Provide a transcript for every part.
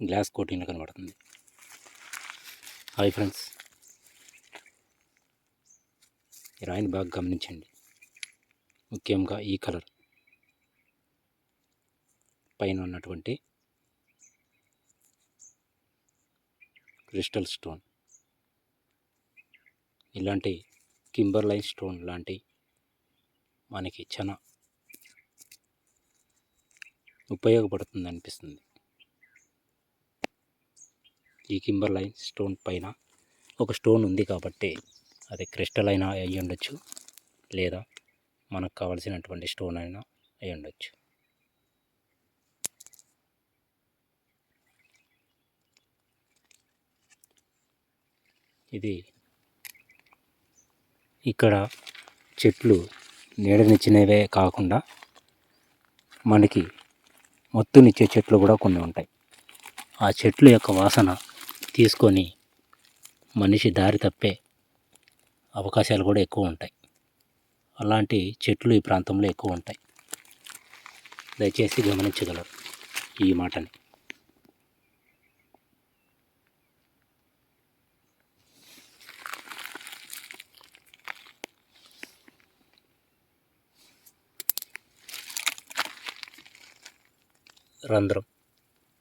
Glass coating కనబడుతుంది. Hi friends. ఈ రాయిని బాగా గమనించండి. ముఖ్యంగా ఈ కలర్. పైన ఉన్నటువంటి క్రిస్టల్ స్టోన్. ఇలాంటి కింబర్లైన్ స్టోన్ లాంటి మనకి చాలా ఉపయోగపడుతుంది అనిపిస్తుంది ఈ కింబర్లైన్ స్టోన్ పైన ఒక స్టోన్ ఉంది కాబట్టి అది క్రిస్టల్ అయినా అయి ఉండొచ్చు లేదా మనకు కావలసినటువంటి స్టోన్ అయినా అయి ఉండొచ్చు. ఇది ఇక్కడ చెట్లు నీడనిచ్చినవే కాకుండా మనకి మత్తునిచ్చే చెట్లు కూడా కొన్ని ఉంటాయి. ఆ చెట్లు యొక్క వాసన తీసుకొని మనిషి దారి తప్పే అవకాశాలు కూడా ఎక్కువ ఉంటాయి. అలాంటి చెట్లు ఈ ప్రాంతంలో ఎక్కువ ఉంటాయి. దయచేసి గమనించగలరు ఈ మాటని. రంధ్రం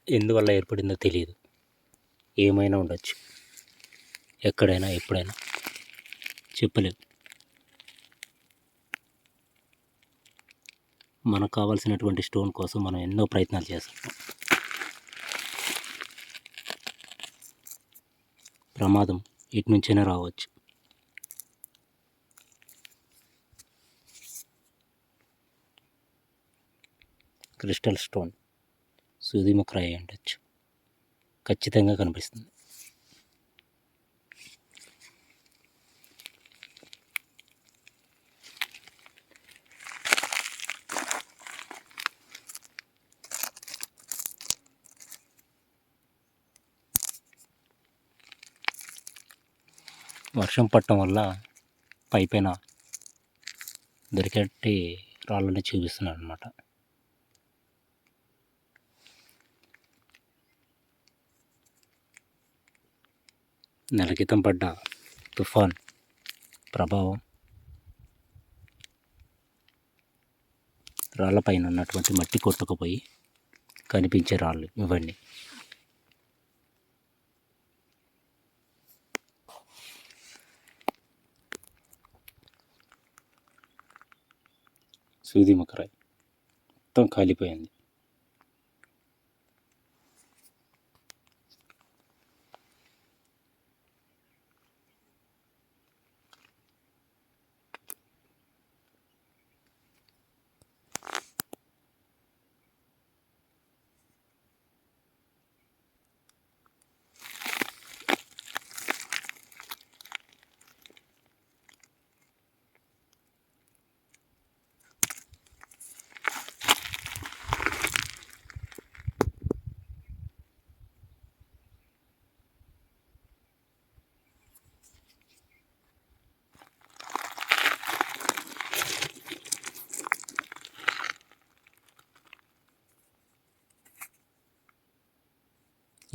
ఎందువల్ల ఏర్పడిందో తెలియదు ఏమైనా ఉండొచ్చు. ఎక్కడైనా ఎప్పుడైనా. చెప్పలేము మనకు కావాల్సినటువంటి స్టోన్ కోసం మనం ఎన్నో ప్రయత్నాలు చేస్తాం ప్రమాదం ఇటు నుంచైనా రావచ్చు. క్రిస్టల్ స్టోన్ సూదిముఖరాయి ఉండొచ్చు ఖచ్చితంగా కనిపిస్తుంది. వర్షం పట్టడం వల్ల పైపైన దొరికేటి రాళ్ళని చూపిస్తున్నాను అనమాట నెల క్రితం పడ్డ తుఫాన్ ప్రభావం రాళ్ళపైన ఉన్నటువంటి మట్టి కొట్టుకుపోయి కనిపించే రాళ్ళు ఇవన్నీ. సూది మకరాయి మొత్తం కాలిపోయింది.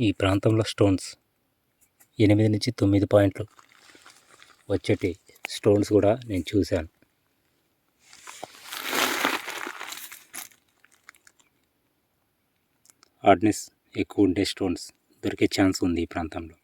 ఈ ప్రాంతంలో స్టోన్స్ ఎనిమిది నుంచి తొమ్మిది పాయింట్లు వచ్చేటి స్టోన్స్ కూడా నేను చూశాను. హార్డ్నెస్ ఎక్కువ ఉండే స్టోన్స్ దొరికే ఛాన్స్ ఉంది ఈ ప్రాంతంలో.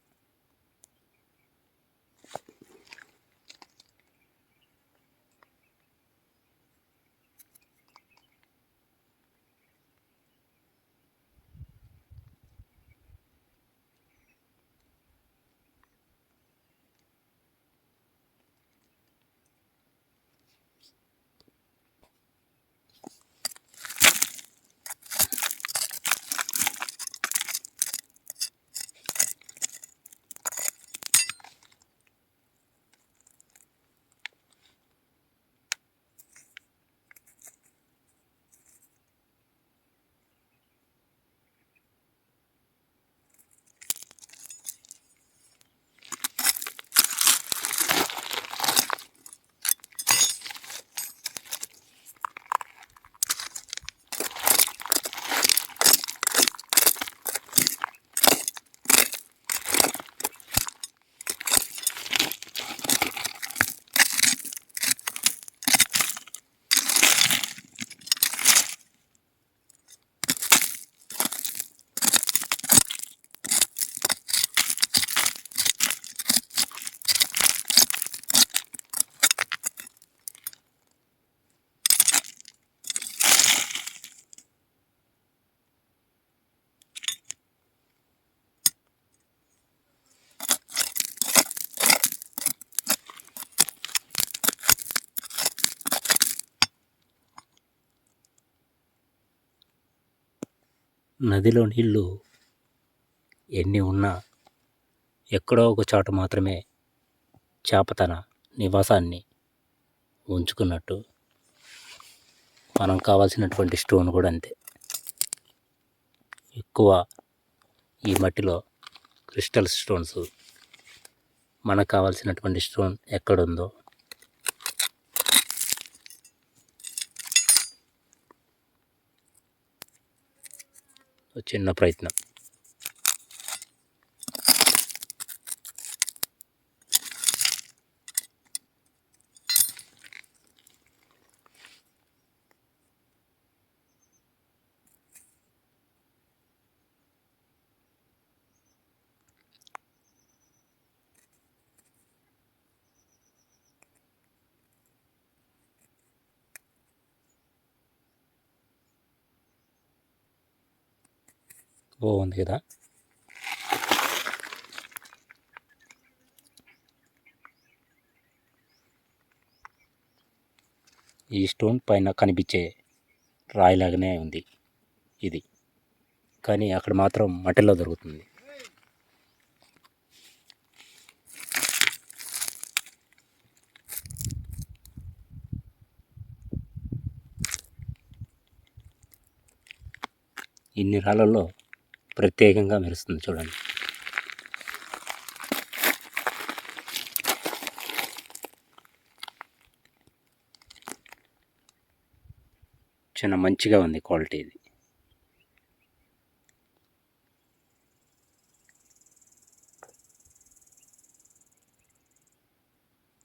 నదిలో నీళ్ళు ఎన్ని ఉన్నా ఎక్కడో ఒక చోట మాత్రమే చేప తన నివాసాన్ని ఉంచుకున్నట్టు మనం కావాల్సినటువంటి స్టోన్ కూడా అంతే. ఎక్కువ ఈ మట్టిలో క్రిస్టల్ స్టోన్స్ మనకు కావాల్సినటువంటి స్టోన్ ఎక్కడుందో చిన్న ప్రయత్నం. బాగుంది కదా. ఈ స్టోన్ పైన కనిపించే రాయిలాగానే ఉంది ఇది. కానీ అక్కడ మాత్రం మట్టిలో దొరుకుతుంది. ఇన్ని రాళ్ళల్లో ప్రత్యేకంగా మెరుస్తుంది చూడండి. చాలా మంచిగా ఉంది క్వాలిటీ ఇది.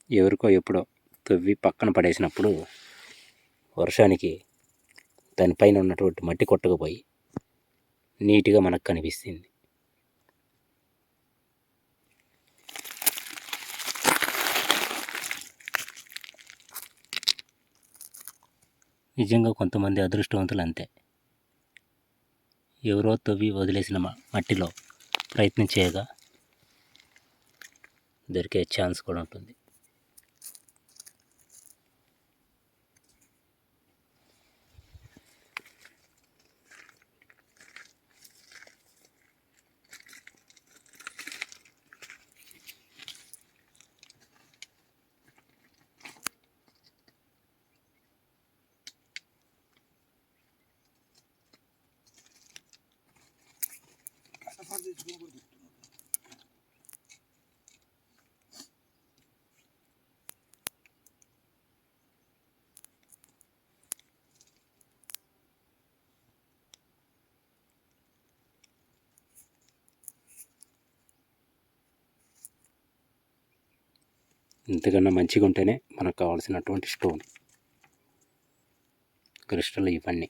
ఎవరికో ఎప్పుడో తవ్వి పక్కన పడేసినప్పుడు వర్షానికి దానిపైన ఉన్నటువంటి మట్టి కొట్టకపోయి నీట్గా మనకు కనిపిస్తుంది. నిజంగా కొంతమంది అదృష్టవంతులు అంతే ఎవరో తవ్వి వదిలేసిన మట్టిలో ప్రయత్నం చేయగా దొరికే ఛాన్స్ కూడా ఉంటుంది. ఇంతకన్నా మంచిగా ఉంటేనే మనకు కావాల్సినటువంటి స్టోన్. క్రిస్టల్ ఇవన్నీ.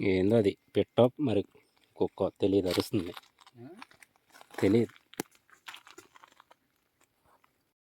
ఏందో అది. పెట్ట మరి కుక్క. తెలియదు అరుస్తుంది. తెలియదు